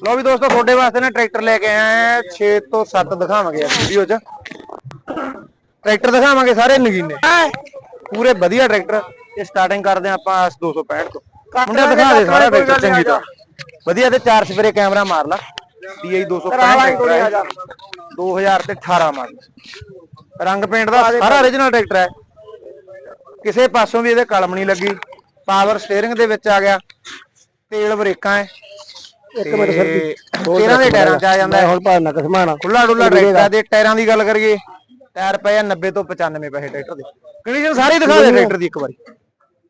ਲੋ ਵੀ ਦੋਸਤੋ ਤੁਹਾਡੇ ਵਾਸਤੇ ਨਾ ਟਰੈਕਟਰ ਲੈ ਕੇ ਆਏ ਆ 6 ਤੋਂ 7 ਦਿਖਾਵਾਂਗੇ ਇਸ ਵੀਡੀਓ 'ਚ। ਟਰੈਕਟਰ ਦਿਖਾਵਾਂਗੇ ਸਾਰੇ ਨਗੀਨੇ। ਪੂਰੇ ਵਧੀਆ ਟਰੈਕਟਰ। ਇਹ ਸਟਾਰਟਿੰਗ ਕਰਦੇ ਆਪਾਂ 265 ਤੋਂ। ਮੁੰਡਾ ਦਿਖਾ ਦੇ ਸਾਰਾ ਟਰੈਕਟਰ ਚੰਗੀ ਤਰ੍ਹਾਂ। ਵਧੀਆ ਤੇ ਚਾਰ ਸਪਰੇ ਕੈਮਰਾ ਮਾਰ ਲਾ। DI 265 ਟਰੈਕਟਰ ਹੈ। 2000 ਤੇ 18 ਮਾਡਲ ਰੰਗ ਪੇਂਟ ਦਾ ਸਾਰਾ origignal ਟਰੈਕਟਰ ਹੈ। ਕਿਸੇ ਪਾਸੋਂ ਵੀ ਇਹਦੇ ਕਲਮ ਨਹੀਂ ਲੱਗੀ। ਪਾਵਰ ਸਟੀਅਰਿੰਗ ਦੇ ਵਿੱਚ ਆ ਗਿਆ। ਤੇਲ ਬ੍ਰੇਕਾਂ ਹੈ। ਇੱਕ ਮਿੰਟ ਸਰ ਜੀ। ਤੇ 13 ਦੇ ਟਾਇਰਾਂ ਚ ਆ ਜਾਂਦਾ ਮੈਂ ਹੈ ਹੁਣ ਭਾਣਾ ਕਸਮਾਣਾ ਖੁੱਲਾ ਡੁੱਲਾ ਟਰੈਕਟਰ ਦੇ ਟਾਇਰਾਂ ਦੀ ਗੱਲ ਕਰੀਏ। ਟਾਇਰ ਪਏ ਆ 90 ਤੋਂ 95 ਪੈਸੇ ਟਰੈਕਟਰ ਦੇ। ਕੰਡੀਸ਼ਨ ਸਾਰੀ ਦਿਖਾ ਦੇ ਟਰੈਕਟਰ ਦੀ ਇੱਕ ਵਾਰੀ।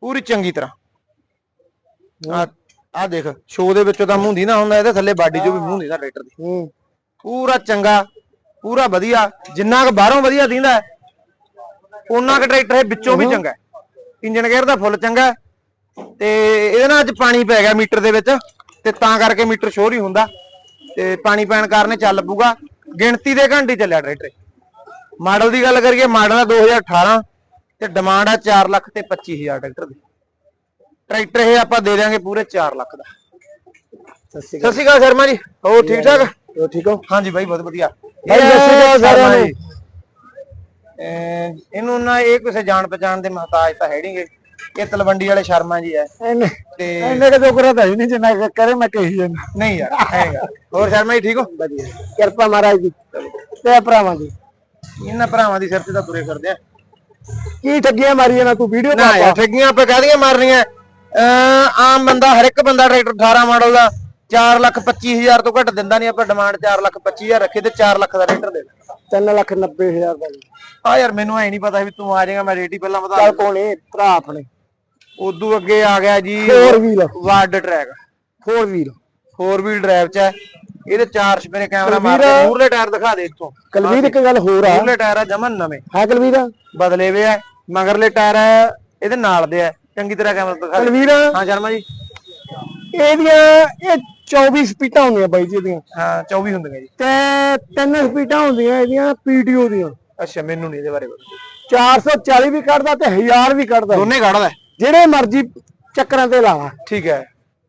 ਪੂਰੀ ਚੰਗੀ ਤਰ੍ਹਾਂ। ਆ ਆ ਦੇਖ ਸ਼ੋ ਦੇ ਵਿੱਚੋਂ ਤਾਂ ਮੂੰਹ ਨਾ ਹੁੰਦਾ ਇਹਦੇ ਥੱਲੇ ਬਾਡੀ ਚੋਂ ਵੀ ਮੂੰਹ ਦਾ ਟਰੈਕਟਰ ਦੀ। ਹੂੰ। ਪੂਰਾ ਚੰਗਾ ਪੂਰਾ ਵਧੀਆ ਜਿੰਨਾ ਕੁ ਬਾਹਰੋਂ ਵਧੀਆ ਦਿੰਦਾ ਹੈ ਉਹਨਾਂ ਕੁ ਟਰੈਕਟਰ ਇਹ ਵਿੱਚੋਂ ਵੀ ਚੰਗਾ ਹੈ। ਇੰਜਨ ਗੇਅਰ ਦਾ ਫੁੱਲ ਚੰਗਾ ਹੈ। ਤੇ ਇਹਦੇ ਨਾਲ ਅੱਜ ਪਾਣੀ ਪੈ ਗਿਆ ਮੀਟਰ ਦੇ ਵਿੱਚ। ਤੇ ਤਾਂ ਕਰਕੇ ਮੀਟਰ ਸ਼ੋਰ ਹੀ ਹੁੰਦਾ। ਤੇ ਪਾਣੀ ਪੈਣ ਕਾਰਨ ਚੱਲ ਪੂਗਾ ਗਿਣਤੀ ਦੇ ਘੰਟੇ ਚੱਲਿਆ ਟਰੈਕਟਰ ਮਾਡਲ ਦੀ ਗੱਲ ਕਰੀਏ ਮਾਡਲ ਹੈ 2018 ਤੇ ਡਿਮਾਂਡ ਹੈ 4 ਲੱਖ ਤੇ 25000 ਟਰੈਕਟਰ ਦੀ। ਟਰੈਕਟਰ ਇਹ ਆਪਾਂ ਦੇ ਦਿਆਂਗੇ ਪੂਰੇ 4 ਲੱਖ ਦਾ। ਸਤਿ ਸ਼੍ਰੀ ਅਕਾਲ। ਸ਼ਰਮਾ ਜੀ। ਹੋਰ ਠੀਕ ਠਾਕ? ਅਕਾਲ ਠੀਕ ਹੋ? ਹਾਂਜੀ ਬਾਈ ਬਹੁਤ ਵਧੀਆ। ਬਾਈ, ਸਤਿ ਸ਼੍ਰੀ ਅਕਾਲ ਸਾਰਿਆਂ ਨੂੰ। ਇਹਨੂੰ ਨਾ ਇਹ ਕਿਸੇ ਜਾਣ ਪਛਾਣ ਦੇ ਮਹਤਾਜ ਤਾਂ ਹੈ ਨਹੀਂਗੇ ਇਹ ਤਲਵੰਡੀ ਵਾਲੇ ਸ਼ਰਮਾ ਜੀ ਐ ਤੇ ਐਨੇ ਕਦੋਂ ਕਰਾ ਤਾਂ ਨਹੀਂ ਜਿੰਨਾ ਕਰੇ ਮੈਂ ਕਹੀ ਜਾਂਦਾ। ਨਹੀਂ ਯਾਰ ਹੈਗਾ ਹੋਰ ਸ਼ਰਮਾ ਜੀ ਠੀਕ ਹੋ? ਵਧੀਆ। ਕਿਰਪਾ ਮਹਾਰਾਜ ਦੀ। ਤੇ ਭਰਾਵਾਂ ਦੀ। ਇਹਨਾਂ ਭਰਾਵਾਂ ਦੀ ਸਿਰ ਤੇ ਤਾਂ ਤੁਰੇ ਫਿਰਦੇ ਆ। ਕੀ ਠੱਗੀਆਂ ਮਾਰੀਆਂ ਨਾ ਤੂੰ ਵੀਡੀਓ ਨਾ ਠੱਗੀਆਂ ਆਪਾਂ ਕਾਹਦੀਆਂ ਮਾਰਨੀਆਂ? ਆਮ ਬੰਦਾ ਹਰ ਇੱਕ ਬੰਦਾ ਟਰੈਕਟਰ 18 ਮਾਡਲ ਦਾ। 4 ਲੱਖ 25000 ਤੋਂ ਘੱਟ ਦਿੰਦਾ ਨਹੀਂ ਆਪਾਂ ਡਿਮਾਂਡ 4 ਲੱਖ 25000 ਰੱਖੇ ਤੇ 4 ਲੱਖ ਦਾ ਟਰੈਕਟਰ ਦੇ ਦੇਣਾ। 3 ਲੱਖ 90 ਹਜ਼ਾਰ ਦਾ ਜੀ। ਆ ਯਾਰ ਮੈਨੂੰ ਐ ਨਹੀਂ ਪਤਾ ਵੀ ਤੂੰ ਆ ਜਾਏਗਾ ਮੈਂ ਰੇਟ ਹੀ ਪਹਿਲਾਂ ਵਧਾ ਚੱਲ ਕੋਣੇ ਭਰਾ ਆਪਣੇ। ਉਦੋਂ ਅੱਗੇ ਆ ਗਿਆ ਜੀ four wheel ward track four wheel four wheel drive ਚ ਹੈ। ਇਹਦੇ ਚਾਰ ਸਪੇਰੇ ਕੈਮਰਾ ਕੁਲਵੀਰ- ਮਾਰਦੇ ਮੂਰਲੇ ਟਾਇਰ ਦਿਖਾ ਦੇ ਇੱਥੋਂ। ਕਲਵੀਰ ਇੱਕ ਗੱਲ ਹੋਰ ਆ। ਮੂਰਲੇ ਟਾਇਰ ਆ ਜਮਨ ਨਵੇਂ। ਹੈ ਕਲਵੀਰ? ਬਦਲੇ ਵੇ ਆ। ਮਗਰਲੇ ਟਾਇਰ ਆ, ਇਹਦੇ ਨਾਲ ਦੇ ਆ। ਚੰਗੀ ਤਰ੍ਹਾਂ ਕੈਮਰਾ ਦਿਖਾ ਦੇ। ਕਲਵੀਰ? ਹਾਂ ਸ਼ਰਮਾ ਜੀ। ਇਹਦੀਆਂ ਇਹ 24 ਸਪੀਟਾਂ ਹੁੰਦੀਆਂ ਬਾਈ ਜੀ ਇਹਦੀਆਂ। ਹਾਂ 24 ਹੁੰਦੀਆਂ ਜੀ। ਤੇ ਤਿੰਨ ਸਪੀਟਾਂ ਹੁੰਦੀਆਂ ਇਹਦੀਆਂ ਪੀਟੀਓ ਦੀਆਂ। ਅੱਛਾ ਮੈਨੂੰ ਨਹੀਂ ਇਹਦੇ ਬਾਰੇ ਪਤਾ। 440 ਵੀ ਕੱਢਦਾ ਤੇ 1000 ਵੀ ਕੱਢਦਾ। ਦੋਨੇ ਕੱਢਦਾ। ਜਿਹੜੇ ਮਰਜ਼ੀ ਚੱਕਰਾਂ ਤੇ ਲਾ। ਲਾ ਠੀਕ ਹੈ।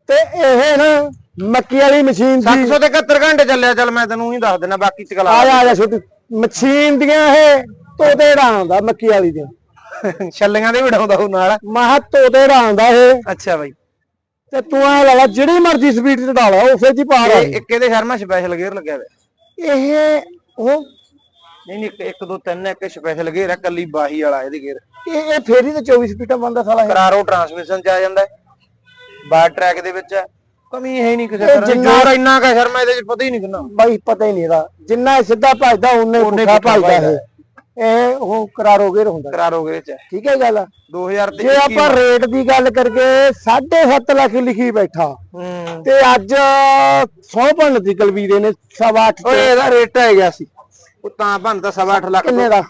ਤੇ ਇਹ ਨਾ ਮੱਕੀ ਵਾਲੀ ਮਸ਼ੀਨ ਦੀ 700 ਤੇ 71 ਘੰਟੇ ਚੱਲਿਆ ਚੱਲ ਮੈਂ ਤੈਨੂੰ ਹੀ ਦੱਸ ਦਿੰਦਾ ਬਾਕੀ ਚ ਆ ਕਲਾ ਜਾ ਆ ਜਾ ਛੋਟੀ। ਮਸ਼ੀਨ ਦੀਆਂ ਇਹ ਤੋਤੇ ਢਾਉਂਦਾ ਮੱਕੀ ਵਾਲੀ ਦੀਆਂ। ਛੱਲੀਆਂ ਦੇ ਵਿੜਾਉਂਦਾ ਉਹ ਨਾਲ। ਮਹਾ ਤੋਤੇ ਢਾਉਂਦਾ ਇਹ। ਅੱਛਾ ਬਾਈ। ਤੇ ਤੂੰ ਆ ਲਾ ਲਾ ਜਿਹੜੀ ਮਰਜ਼ੀ ਸਪੀਡ ਤੇ ਢਾ ਲਾ ਉਸੇ ਹੀ ਪਾਰ ਆ ਇਹ ਇੱਕ ਇਹਦੇ ਸ਼ਰਮਾ ਸਪੈਸ਼ਲ ਗੇਅਰ ਲੱਗਿਆ ਹੋਇਆ ਇਹ ਉਹ? ਨਹੀਂ ਨਹੀਂ ਇੱਕ ਇੱਕ ਦੋ ਤਿੰਨ ਇੱਕ ਸਪੈਸ਼ਲ ਗੇਅਰ ਆ ਕੱਲੀ ਬਾਹੀ ਵਾਲਾ ਇਹਦੇ ਗੇਅਰ ਇਹ ਇਹ ਫੇਰੀ ਤੇ 24 ਸਪੀਟਾਂ ਬੰਦਾ ਸਾਲਾ ਕਰਾਰੋ ਟਰਾਂਸਮਿਸ਼ਨ ਚ ਆ ਜਾਂਦਾ ਬਾਰ ਟਰੈਕ ਦੇ ਵਿੱਚ। ਕਮੀ ਹੈ ਨਹੀਂ ਕਿਸੇ ਤਰ੍ਹਾਂ ਦੀ। ਜਿੰਨਾ- ਜੋਰ ਇੰਨਾ ਕਾ ਸ਼ਰਮਾ ਇਹਦੇ ਚ ਪਤਾ ਹੀ ਨਹੀਂ ਕਿੰਨਾ। ਬਾਈ ਪਤਾ ਹੀ ਨਹੀਂ ਇਹਦਾ। ਜਿੰਨਾ ਸਿੱਧਾ ਭੱਜਦਾ ਉਹਨੇ ਪੁੱਠਾ ਭੱਜਦਾ। ਇਹ। ਇਹ ਉਹ ਕਰਾਰੋਗੇ ਹੁੰਦਾ। ਕਰਾਰੋ ਗੇਅਰ ਚ ਹੈ। ਠੀਕ ਹੈ ਗੱਲ? 2000 ਤੇ ਜੇ ਆਪਾਂ ਰੇਟ ਦੀ ਗੱਲ ਕਰਕੇ 7.5 ਲੱਖ ਲਿਖੀ ਬੈਠਾ। ਹੂੰ। ਤੇ ਅੱਜ 100 ਭੰਨ ਦੀ ਕਲਵੀਰੇ ਨੇ ਸਵਾ ਅੱਠ ਓਏ ਇਹਦਾ ਰੇਟ ਹੈ ਗਿਆ ਸੀ। ਉਹ ਤਾਂ ਬਣਦਾ ਸਵਾ ਅੱਠ ਲੱਖ ਕਿੰਨੇ ਤੋਂ। ਦਾ?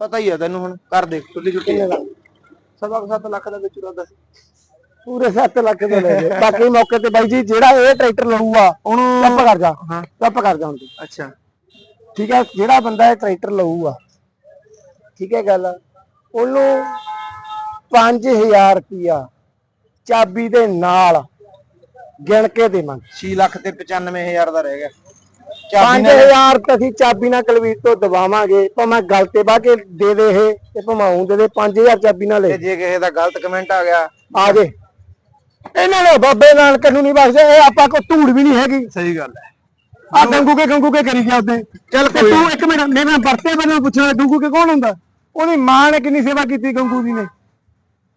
ਪਤਾ ਹੀ ਆ ਤੈਨੂੰ ਹੁਣ ਕਰ ਦੇ ਛੁੱਟੀ। ਕਿੰਨੇ ਦਾ? ਸਵਾ ਕੁ ਸੱਤ ਲੱਖ ਦਾ ਵਿੱਚ ਉਰਾਦਾ ਸੀ ਪੂਰੇ 7 ਲੱਖ ਦੇ ਲੈ ਗਏ। ਬਾਕੀ ਮੌਕੇ ਤੇ ਬਾਈ ਜੀ ਜਿਹੜਾ ਇਹ ਟਰੈਕਟਰ ਲਊਗਾ ਉਹਨੂੰ ਚੁੱਪ ਕਰ ਜਾ। ਹਾਂ। ਚੁੱਪ ਕਰ ਜਾ ਹੁਣ। ਤੂੰ। ਅੱਛਾ। ਠੀਕ ਹੈ ਜਿਹੜਾ ਬੰਦਾ ਇਹ ਟਰੈਕਟਰ ਲਊਗਾ ਠੀਕ ਹੈ ਗੱਲ ਉਹਨੂੰ 5000 ਰੁਪਿਆ ਚਾਬੀ ਦੇ ਨਾਲ ਗਿਣ ਕੇ ਦੇਵਾਂਗੇ। 6 ਲੱਖ ਤੇ 95000 ਦਾ ਰਹਿ ਗਿਆ। ਚਾਬੀ ਨਾਲ 5000 ਤੇ ਅਸੀਂ ਚਾਬੀ ਨਾਲ ਕਲਵੀਰ ਤੋਂ ਦਵਾਵਾਂਗੇ ਭਾਵੇਂ ਗੱਲ ਤੇ ਬਾਹ ਕੇ ਦੇ ਦੇ ਇਹ ਤੇ ਊਂ ਦੇ ਦੇ 5000 ਚਾਬੀ ਨਾਲ ਲੈ ਤੇ ਜੇ ਕਿਸੇ ਦਾ ਗਲਤ ਕਮੈਂਟ ਆ ਗਿਆ। ਆ ਜੇ ਇਹਨਾਂ ਨੇ ਬਾਬੇ ਨਾਨਕ ਨੂੰ ਨਹੀਂ ਬਖਸ਼ਿਆ ਇਹ ਆਪਾਂ ਕੋ ਧੂੜ ਵੀ ਨਹੀਂ ਹੈਗੀ। ਸਹੀ ਗੱਲ ਹੈ। ਆ ਗੰਗੂ ਕੇ ਗੰਗੂ ਕੇ ਕਰੀ ਗਿਆ ਉਹਦੇ ਚੱਲ ਤੇ ਤੂੰ ਇੱਕ ਮਿੰਟ ਮੈਂ ਮੈਂ ਵਰਤੇ ਬੰਦੇ ਪੁੱਛਣਾ ਗੰਗੂ ਕੇ ਕੌਣ ਹੁੰਦਾ? ਉਹਦੀ ਮਾਂ ਨੇ ਕਿੰਨੀ ਸੇਵਾ ਕੀਤੀ ਗੰਗੂ ਦੀ ਨੇ।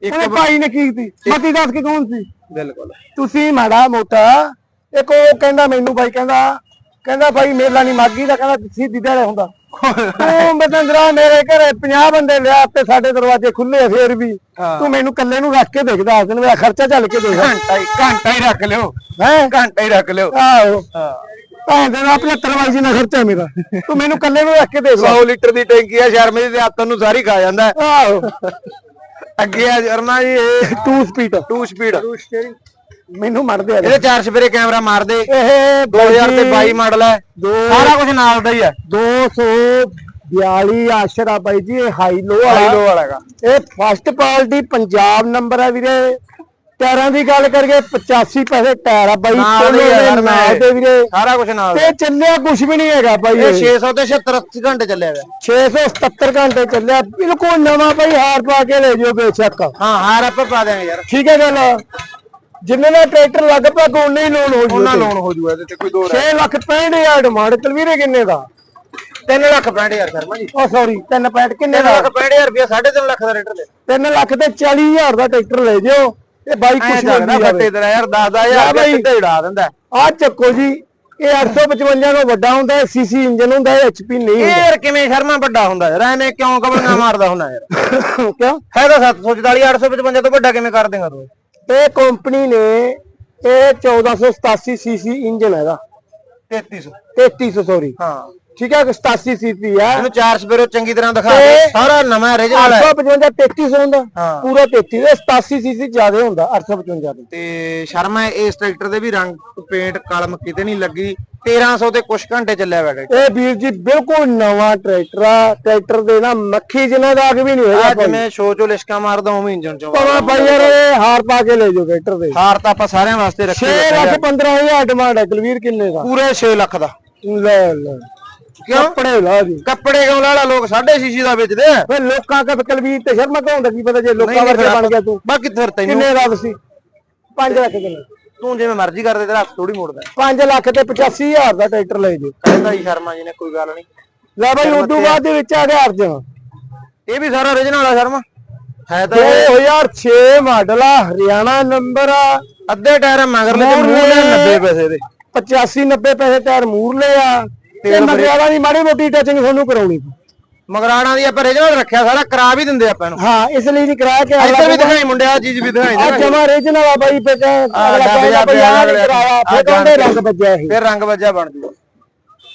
ਇੱਕ ਭਾਈ ਨੇ ਕੀ ਕੀਤੀ? ਮਤੀ ਦੱਸ ਕੇ ਕੌਣ ਸੀ? ਬਿਲਕੁਲ। ਤੁਸੀਂ ਮਾੜਾ ਮੋਟਾ ਇੱਕ ਉਹ ਕਹਿੰਦਾ ਮੈਨੂੰ ਬਾਈ ਕਹਿੰਦਾ ਕਹਿੰਦਾ ਬਾਈ ਮੇਲਾ ਨਹੀਂ ਮਾਗੀ ਦਾ ਕਹਿੰਦਾ ਸਿੱਧੀ ਦਾੜੇ ਹੁੰਦਾ। ਤੂੰ ਬਤੰਦਰਾ ਮੇਰੇ ਘਰੇ 50 ਬੰਦੇ ਲਿਆ ਤੇ ਸਾਡੇ ਦਰਵਾਜ਼ੇ ਖੁੱਲੇ ਫੇਰ ਵੀ। ਤੂੰ ਮੈਨੂੰ ਕੱਲੇ ਨੂੰ ਰੱਖ ਕੇ ਦੇਖ ਦੱਸ ਦਿਨ ਮੇਰਾ ਖਰਚਾ ਚੱਲ ਕੇ ਦੇਖ। ਘੰਟਾ ਹੀ ਘੰਟਾ ਹੀ ਰੱਖ ਲਿਓ। ਹੈ? ਘੰਟਾ ਹੀ ਰੱਖ ਲਿਓ। ਆਹੋ। ਹਾਂ। ਭੈਣ ਦੇ ਨਾਲ 75 ਵਾਈ ਜਿੰਨਾ ਖਰਚਾ ਹੈ ਮੇਰਾ। ਤੂੰ ਮੈਨੂੰ ਕੱਲੇ ਨੂੰ ਰੱਖ ਕੇ ਦੇਖ 100 ਲੀਟਰ ਦੀ ਟੈਂਕੀ ਆ ਸ਼ਰਮੇ ਦੀ ਹੱਥ ਨੂੰ ਸਾਰੀ ਖਾ ਜਾਂਦਾ ਹੈ। ਆਹੋ। ਅੱਗੇ ਆ ਸ਼ਰਮਾ ਜੀ ਇਹ ਟੂ ਸਪੀਡ 2 ਸਪੀਡ ਮੈਨੂੰ ਮਰਦੇ ਆ ਇਹਦੇ ਚਾਰ ਸਪੇਰੇ ਕੈਮਰਾ ਮਾਰਦੇ। ਇਹ 2022 ਮਾਡਲ ਹੈ। ਦੋ ਸਾਰਾ ਕੁਝ ਨਾਲ ਦਾ ਹੀ ਹੈ। 242 ਆਸ਼ਰਾ ਬਾਈ ਜੀ ਇਹ ਹਾਈ ਲੋ ਹਾਈ ਵਾਲਾ। ਲੋ ਵਾਲਾ ਹੈਗਾ। ਇਹ ਫਸਟ ਕੁਆਲਿਟੀ ਪੰਜਾਬ ਨੰਬਰ ਹੈ ਵੀਰੇ। ਟਾਇਰਾਂ ਦੀ ਗੱਲ ਕਰੀਏ 85 ਪੈਸੇ ਟਾਇਰ ਆ ਬਾਈ ਨਾਲ ਕੋਲੋਂ ਦੇ ਯਾਰ ਦੇ ਨਾਲ ਮੈਂ। ਦੇ ਵੀਰੇ। ਸਾਰਾ ਕੁਝ ਨਾਲ। ਤੇ ਚੱਲਿਆ ਕੁਝ ਵੀ ਨਹੀਂ ਹੈਗਾ ਬਾਈ ਇਹ। ਇਹ 600 ਤੇ 76 80 ਘੰਟੇ ਚੱਲਿਆ ਹੋਇਆ 677 ਘੰਟੇ ਚੱਲਿਆ। ਬਿਲਕੁਲ ਨਵਾਂ ਬਾਈ ਹਾਰ ਪਾ ਕੇ ਲੈ ਜਾਓ ਬੇਸ਼ੱਕ। ਹਾਂ ਹਾਰ ਆਪਾਂ ਪਾ ਦਿਆਂਗੇ ਯਾਰ। ਠੀਕ ਹੈ ਗੱਲ ਜਿੰਨੇ ਦਾ ਟਰੈਕਟਰ ਲਗਭਗ ਉਨੇ ਹੀ ਲੋਨ ਹੋ ਜੂਗਾ ਉਹਨਾਂ ਲੋਨ ਹੋ ਜੂਗਾ ਇਹਦੇ ਤੇ ਕੋਈ ਦੋ 6 ਲੱਖ 65 ਹਜ਼ਾਰ ਡਿਮਾਂਡ ਤਲਵੀਰੇ ਕਿੰਨੇ ਦਾ? 3 ਲੱਖ 65000 ਸ਼ਰਮਾ ਜੀ। ਉਹ ਸੌਰੀ 3 ਪੈਂਟ ਕਿੰਨੇ 3 ਦਾ? ਲੱਖ 65000 ਰੁਪਇਆ 3.5 ਲੱਖ ਦਾ ਲੈ। 3 ਲੱਖ ਤੇ 40 ਹਜ਼ਾਰ ਦਾ ਟਰੈਕਟਰ ਲੈ ਜਿਓ। ਇਹ ਬਾਈ ਕੁਛ ਨਹੀਂ ਫੱਟੇ ਤੇਰਾ ਯਾਰ 10000 ਲੈ ਰੁਪਇਆ ਬਈ। ਸਿੱਧਾ ਉਡਾ ਦਿੰਦਾ। ਆ ਚੱਕੋ ਜੀ ਇਹ 855 ਤੋਂ ਵੱਡਾ ਹੁੰਦਾ ਹੈ ਸੀਸੀ ਇੰਜਨ ਹੁੰਦਾ ਹੈ ਐਚਪੀ ਨਹੀਂ ਇਹ ਯਾਰ ਕਿਵੇਂ ਸ਼ਰਮਾ ਵੱਡਾ ਹੁੰਦਾ ਯਾਰ ਐਵੇਂ ਕਿਉਂ ਕਬਲੀਆਂ ਮਾਰਦਾ ਹੁੰਦਾ ਯਾਰ? ਹੁੰਦਾ ਕਿਉਂ? ਹੈ ਤਾਂ 744 855 ਤੋਂ ਵੱਡਾ ਕਿਵੇਂ ਕਰ ਦੇਗਾ ਤੂੰ? ਇਹ ਕੰਪਨੀ ਨੇ ਇਹ 1487 ਸੀਸੀ ਇੰਜਨ ਹੈਗਾ 3300 3300 ਸੌਰੀ ਹਾਂ। ਠੀਕ ਹੈ 87 ਸੀਸੀ ਆ ਇਹਨੂੰ ਚਾਰ ਸਪੇਰੋ ਚੰਗੀ ਤਰ੍ਹਾਂ ਦਿਖਾ ਤੇ- ਦੇ। ਸਾਰਾ ਨਵਾਂ ਰੀਜਨਲ ਹੈ। 855 3300 ਹੁੰਦਾ। ਹਾਂ। ਪੂਰਾ 33 ਇਹ 87 ਸੀਸੀ ਜ਼ਿਆਦਾ ਹੁੰਦਾ 855 ਤੋਂ ਤੇ ਸ਼ਰਮਾ ਇਸ ਟਰੈਕਟਰ ਦੇ ਵੀ ਰੰਗ ਪੇਂਟ ਕਲਮ ਕਿਤੇ ਨਹੀਂ ਲੱਗੀ। 1300 ਤੇ ਕੁਝ ਘੰਟੇ ਚੱਲਿਆ ਹੋਇਆ ਟਰੈਕਟਰ। ਇਹ ਵੀਰ ਜੀ ਬਿਲਕੁਲ ਨਵਾਂ ਟਰੈਕਟਰ ਆ। ਟਰੈਕਟਰ ਦੇ ਨਾ ਮੱਖੀ ਜਿੰਨਾ ਦਾ ਅੱਗ ਵੀ ਨਹੀਂ ਹੈਗਾ ਆ ਜਿਵੇਂ ਸ਼ੋ ਚੋਂ ਲਿਸ਼ਕਾ ਮਾਰਦਾ ਉਵੇਂ ਇੰਜਨ ਚੋਂ ਪਵਾ ਬਾਈ ਯਾਰ ਇਹ ਹਾਰ ਪਾ ਕੇ ਲੈ ਜਾਓ ਟਰੈਕਟਰ ਦੇ। ਹਾਰ ਤਾਂ ਆਪਾਂ ਸਾਰਿਆਂ ਵਾਸਤੇ 6 ਰੱਖੀ ਲੱਖ 15000 ਡਿਮਾਂਡ ਹੈ ਕੁਲਵੀਰ ਕਿੰਨੇ ਦਾ? ਪੂਰੇ 6 ਲੱਖ ਦਾ। ਲੈ ਲੈ। ਕਿਉਂ? ਕੱਪੜੇ ਲਾ ਜੀ ਕੱਪੜੇ ਕਿਉਂ ਲਾਲਾ ਲੋਕ 6.5 ਦਾ ਵੇਚਦੇ ਆ। ਵੇ ਲੋਕਾਂ ਕਦ ਕੁਲਵੀਰ ਤੇ ਸ਼ਰਮਾ ਕੌਣ ਦਾ ਕੀ ਪਤਾ ਜੇ ਲੋਕਾਂ ਵਰਗੇ ਬਣ ਗਿਆ ਤੂੰ। ਬਾਕੀ ਫਿਰ ਤੈਨੂੰ ਕਿੰਨੇ ਦਾ ਤੁਸੀਂ 5 ਲੱਖ ਕਿੰਨੇ? ਤੂੰ ਜਿਵੇਂ ਮਰਜ਼ੀ ਕਰਦੇ ਤੇਰਾ ਹੱਥ ਥੋੜੀ ਮੋੜਦਾ। 5 ਲੱਖ ਤੇ 85000 ਦਾ ਟਰੈਕਟਰ ਲੈ ਜਾਓ। ਕਹਿੰਦਾ ਹੀ ਸ਼ਰਮਾ ਜੀ ਨੇ ਕੋਈ ਗੱਲ ਨਹੀਂ। ਲੈ ਬਾਈ ਉਦੋਂ ਬਾਅਦ ਦੇ ਵਿੱਚ ਆ ਗਿਆ ਅਰਜਨ। ਇਹ ਵੀ ਸਾਰਾ ਓਰੀਜਨਲ ਆ ਸ਼ਰਮਾ। ਹੈ ਤਾਂ ਇਹ 2006 ਮਾਡਲ ਆ ਹਰਿਆਣਾ ਨੰਬਰ ਆ। ਅੱਧੇ ਟਾਇਰ ਮਗਰਲੇ ਤੇ ਮੂਹਰਲੇ ਮੂਹਰਲੇ 90 ਪੈਸੇ ਦੇ। 85 90 ਪੈਸੇ ਟਾਇਰ ਮੂਰਲੇ ਆ। ਤੇ ਮਗਰਾਲਾ ਦੀ ਮਾੜੀ ਮੋਟੀ ਟੱਚਿੰਗ ਤੁਹਾਨੂੰ ਕਰਾਉਣੀ ਸੀ। ਮਗਰਾਣਾ ਦੀ ਆਪਾਂ ਓਰੀਜਨਲ ਰੱਖਿਆ ਸਾਰਾ ਕਰਾ ਵੀ ਦਿੰਦੇ ਆਪਾਂ ਇਹਨੂੰ। ਹਾਂ ਇਸ ਲਈ ਨਹੀਂ ਕਰਾਇਆ ਕਿ ਇੱਧਰ ਵੀ ਦਿਖਾਈ ਮੁੰਡਿਆ ਚੀਜ਼ ਵੀ ਦਿਖਾਈ ਆ ਜਮਾ ਰੀਜਨਲ ਆ ਬਾਈ ਤੇ ਅਗਲਾ ਕਹਿੰਦਾ ਜਾ ਬਈ ਨਹੀਂ ਕਰਾਇਆ ਆ ਫਿਰ ਕਹਿੰਦੇ। ਰੰਗ ਵੱਜਿਆ ਇਹ। ਫਿਰ ਰੰਗ ਵੱਜਾ ਬਣ ਜੂਗਾ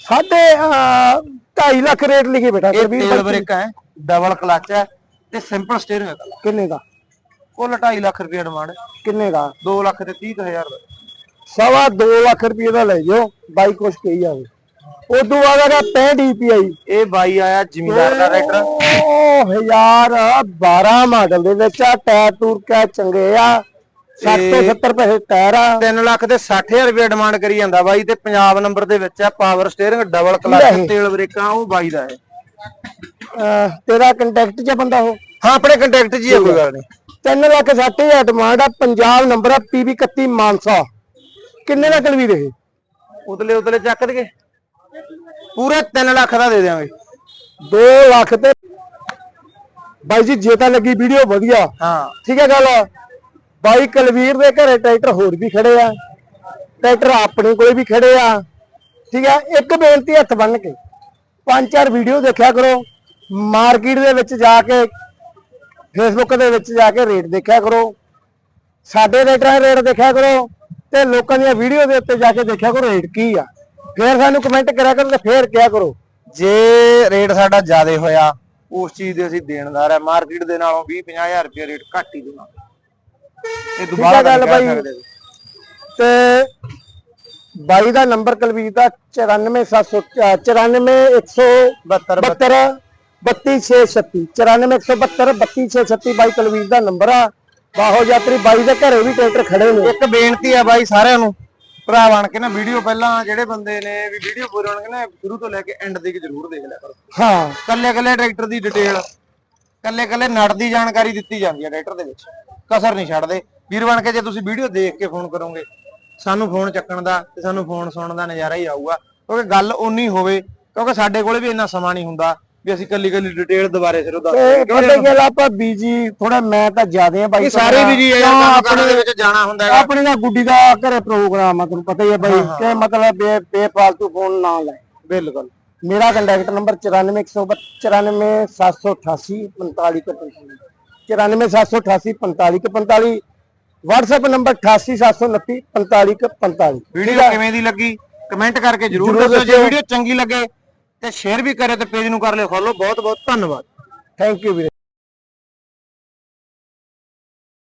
ਸਾਢੇ 2.5 ਲੱਖ ਰੇਟ ਲਿਖੀ ਬੈਠਾ ਇਹ ਤੇਲ। ਬ੍ਰੇਕ ਹੈ ਡਬਲ ਕਲਚ ਹੈ ਤੇ ਸਿੰਪਲ ਸਟੀਅਰਿੰਗ ਹੈ ਕਿੰਨੇ ਦਾ? ਕੁੱਲ 2.5 ਲੱਖ ਰੁਪਏ ਡਿਮਾਂਡ ਕਿੰਨੇ ਦਾ? 2 ਲੱਖ ਤੇ 30 ਹਜ਼ਾਰ ਦਾ। ਸਵਾ 2 ਲੱਖ ਰੁਪਏ ਦਾ ਲੈ ਜਾਓ ਬਾਈ ਕੁਛ ਕਹੀ ਜਾਵੇ। ਉਦੋਂ ਬਾਅਦ ਹੈਗਾ 65 DPI ਇਹ ਬਾਈ ਆਇਆ ਜ਼ਿਮੀਦਾਰ ਦਾ ਟਰੈਕਟਰ ਉਹ ਹਜ਼ਾਰ 12 ਮਾਡਲ ਦੇ ਵਿੱਚ ਆ ਟਾਇਰ ਟੂਰ ਕਾ ਚੰਗੇ ਆ। 60 ਤੋਂ 70 ਪੈਸੇ ਟਾਇਰ ਆ। 3 ਲੱਖ ਤੇ 60000 ਰੁਪਏ ਡਿਮਾਂਡ ਕਰੀ ਜਾਂਦਾ ਬਾਈ ਤੇ ਪੰਜਾਬ ਨੰਬਰ ਦੇ ਵਿੱਚ ਆ ਪਾਵਰ ਸਟੀਅਰਿੰਗ ਡਬਲ ਕਲਚ। ਤੇਲ ਬ੍ਰੇਕਾਂ ਉਹ ਬਾਈ ਦਾ ਹੈ। ਤੇਰਾ ਕੰਟੈਕਟ ਚ ਬੰਦਾ ਹੋ ਹਾਂ ਆਪਣੇ ਕੰਟੈਕਟ 'ਚ ਹੀ ਹੈ ਕੋਈ ਗੱਲ ਨਹੀਂ। 3 ਲੱਖ 60 ਹਜ਼ਾਰ ਡਿਮਾਂਡ ਆ ਪੰਜਾਬ ਨੰਬਰ ਆ PB 31 ਮਾਨਸਾ। ਕਿੰਨੇ ਦਾ ਕਲਵੀ ਰਹੇ ਉਤਲੇ ਉਤਲੇ ਚੱਕ ਦਗੇ ਪੂਰੇ 3 ਲੱਖ ਦਾ ਦੇ ਦਿਆਂਗੇ। 2 ਲੱਖ ਤੇ ਬਾਈ ਜੀ ਜੇ ਤਾਂ ਲੱਗੀ ਵੀਡੀਓ ਵਧੀਆ। ਹਾਂ। ਠੀਕ ਹੈ ਗੱਲ। ਬਾਈ ਕਲਵੀਰ ਦੇ ਘਰੇ ਟਰੈਕਟਰ ਹੋਰ ਵੀ ਖੜੇ ਆ। ਟਰੈਕਟਰ ਆਪਣੇ ਕੋਲੇ ਵੀ ਖੜੇ ਆ। ਠੀਕ ਹੈ ਇੱਕ ਬੇਨਤੀ ਹੱਥ ਬੰਨ ਕੇ। ਪੰਜ ਚਾਰ ਵੀਡੀਓ ਦੇਖਿਆ ਕਰੋ। ਮਾਰਕੀਟ ਦੇ ਵਿੱਚ ਜਾ ਕੇ ਫੇਸਬੁੱਕ ਦੇ ਵਿੱਚ ਜਾ ਕੇ ਰੇਟ ਦੇਖਿਆ ਕਰੋ। ਸਾਡੇ ਰੇਟਾਂ ਦੇ ਰੇਟ ਦੇਖਿਆ ਕਰੋ। ਤੇ ਲੋਕਾਂ ਦੀਆਂ ਵੀਡੀਓ ਦੇ ਉੱਤੇ ਜਾ ਕੇ ਦੇਖਿਆ ਕਰੋ ਰੇਟ ਕੀ ਆ। ਫਿਰ ਸਾਨੂੰ ਕਮੈਂਟ ਕਰਿਆ ਕਰੋ ਤੇ ਫਿਰ ਕਿਹਾ ਕਰੋ। ਜੇ ਰੇਟ ਸਾਡਾ ਜ਼ਿਆਦਾ ਹੋਇਆ ਉਸ ਚੀਜ਼ ਦੇ ਅਸੀਂ ਦੇਣਦਾਰ ਹੈ ਮਾਰਕੀਟ ਦੇ ਨਾਲੋਂ 20 50000 ਰੁਪਏ ਰੇਟ ਘੱਟ ਹੀ ਦੇਣਾ ਇਹ ਦੁਬਾਰਾ ਗੱਲ ਬਾਈ। ਤੇ ਬਾਈ ਦਾ ਨੰਬਰ ਕਲਵੀਰ ਦਾ 94700 94172 32636 94172 32636 ਬਾਈ ਕਲਵੀਰ ਦਾ ਨੰਬਰ ਆ। ਬਾਹੋ ਯਾਤਰੀ ਬਾਈ ਦੇ ਘਰੇ ਵੀ ਟਰੈਕਟਰ ਖੜੇ ਨੇ। ਇੱਕ ਬੇਨਤੀ ਆ ਬਾਈ ਸਾਰਿਆਂ ਨੂੰ ਭਰਾ ਬਣ ਕੇ ਨਾ ਵੀਡੀਓ ਪਹਿਲਾਂ ਜਿਹੜੇ ਬੰਦੇ ਨੇ ਵੀ ਵੀਡੀਓ ਪੂਰੀ ਹੋਣਗੇ ਨਾ ਸ਼ੁਰੂ ਤੋਂ ਲੈ ਕੇ ਐਂਡ ਤੱਕ ਜ਼ਰੂਰ ਦੇਖ ਲਿਆ ਕਰੋ। ਹਾਂ। ਕੱਲੇ ਕੱਲੇ ਟਰੈਕਟਰ ਦੀ ਡਿਟੇਲ ਕੱਲੇ ਕੱਲੇ ਨਟ ਦੀ ਜਾਣਕਾਰੀ ਦਿੱਤੀ ਜਾਂਦੀ ਹੈ ਟਰੈਕਟਰ ਦੇ ਵਿੱਚ। ਕਸਰ ਨਹੀਂ ਛੱਡਦੇ। ਵੀਰ ਬਣ ਕੇ ਜੇ ਤੁਸੀਂ ਵੀਡੀਓ ਦੇਖ ਕੇ ਫੋਨ ਕਰੋਗੇ ਸਾਨੂੰ ਫੋਨ ਚੱਕਣ ਦਾ ਤੇ ਸਾਨੂੰ ਫੋਨ ਸੁਣਨ ਦਾ ਨਜ਼ਾਰਾ ਹੀ ਆਊਗਾ। ਕਿਉਂਕਿ ਗੱਲ ਉਨੀ ਹੋਵੇ ਕਿਉਂਕਿ ਸਾਡੇ ਕੋਲੇ ਵੀ ਇੰਨਾ ਸਮਾਂ ਨਹੀਂ ਹੁੰਦਾ। ਵੀ ਅਸੀਂ ਕੱਲੀ ਕੱਲੀ ਡਿਟੇਲ ਦੁਬਾਰੇ ਸਿਰੋਂ ਦੱਸ ਤੇ ਗੱਲ ਆਪਾਂ ਬੀਜੀ ਥੋੜਾ ਮੈਂ ਤਾਂ ਜ਼ਿਆਦੇ ਆ ਬਾਈ ਸਾਰੇ ਵੀ ਜੀ ਇਹ ਕਿਉਂ ਕੰਮ ਆਪਣੇ ਦੇ ਵਿੱਚ ਜਾਣਾ ਹੁੰਦਾ ਹੈਗਾ? ਆਪਣੇ ਦਾ ਗੁੱਡੀ ਦਾ ਘਰੇ ਪ੍ਰੋਗਰਾਮ ਆ ਤੁਹਾਨੂੰ ਪਤਾ ਹੀ ਹੈ ਬਾਈ ਕਿ ਮਤਲਬ ਬੇ ਬੇਫਾਲਤੂ ਫੋਨ ਨਾ ਲੈ। ਬਿਲਕੁਲ। ਮੇਰਾ contact number 941788 4545 94788 4545 WhatsApp number 88729 4545 video ਕਿਵੇਂ ਦੀ ਲੱਗੀ? ਕਮੈਂਟ ਕਰਕੇ ਜਰੂਰ ਦੱਸਿਓ। ਜੇ। ਵੀਡੀਓ ਚੰਗੀ ਲੱਗੇ ਤੇ ਸ਼ੇਅਰ ਵੀ ਕਰੇ ਤੇ ਪੇਜ ਨੂੰ ਕਰ ਲਿਓ ਫੋਲੋ ਬਹੁਤ ਬਹੁਤ ਧੰਨਵਾਦ। ਥੈਂਕ ਯੂ ਵੀਰੇ।